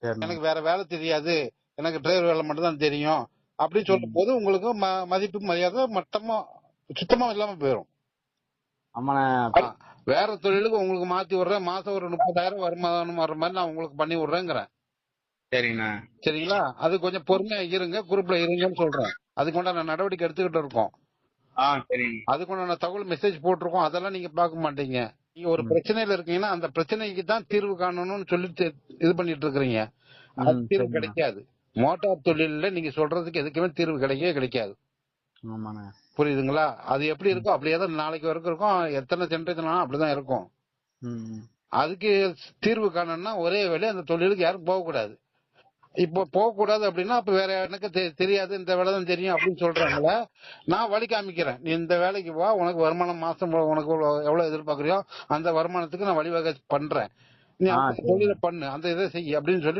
எனக்கு வேற வேலை தெரியாது. எனக்கு டிரைவர் வேலை மட்டும் தான் தெரியும். அப்படின்னு சொல்லும் போது உங்களுக்கு மதிப்பு மரியாதை மட்டமா சுத்தமா இல்லாம போயிடும் வேற தொழிலுக்கு உங்களுக்கு மாத்தி விடுறேன். மாசம் ஒரு முப்பதாயிரம் வருமானம் வர்ற மாதிரி நான் உங்களுக்கு பண்ணி விடுறேங்கிறேன். சரிண்ணே. சரிங்களா? அது கொஞ்சம் பொறுமையா இருங்க. குரூப்ல இருங்கன்னு சொல்றேன். அதுக்கு உண்டான நடவடிக்கை எடுத்துக்கிட்டு இருக்கோம். அதுக்கு உண்டான தகவல் மெசேஜ் போட்டிருக்கோம். அதெல்லாம் நீங்க பார்க்க மாட்டீங்க. நீங்க ஒரு பிரச்சனையில இருக்கீங்கன்னா அந்த பிரச்சனைக்கு தான் தீர்வு காணணும்னு சொல்லி இது பண்ணிட்டு இருக்கிறீங்க. அது தீர்வு. கிடைக்காது. மோட்டார் தொழில்ல நீங்க சொல்றதுக்கு எதுக்குமே தீர்வு கிடைக்கவே கிடைக்காது. புரியுதுங்களா? அது எப்படி இருக்கோ அப்படியே தான் நாளைக்கு வரைக்கும் இருக்கும். எத்தனை ஜென்ரேஷன் அப்படிதான் இருக்கும். அதுக்கு தீர்வு காணணும்னா ஒரே வேலை அந்த தொழிலுக்கு யாரும் போகக்கூடாது. இப்போ போகக்கூடாது அப்படின்னா அப்ப வேற எனக்கு தெரியாது இந்த வேலை தான் தெரியும் அப்படின்னு சொல்றாங்களே நான் வழி காமிக்கிறேன். நீ இந்த வேலைக்கு வா உனக்கு வருமானம் மாசம் உனக்கு எவ்வளவு எதிர்பார்க்கறியோ அந்த வருமானத்துக்கு நான் வழிவகை பண்றேன். நீ. தொழிலை பண்ணு அந்த இதை செய் அப்படின்னு சொல்லி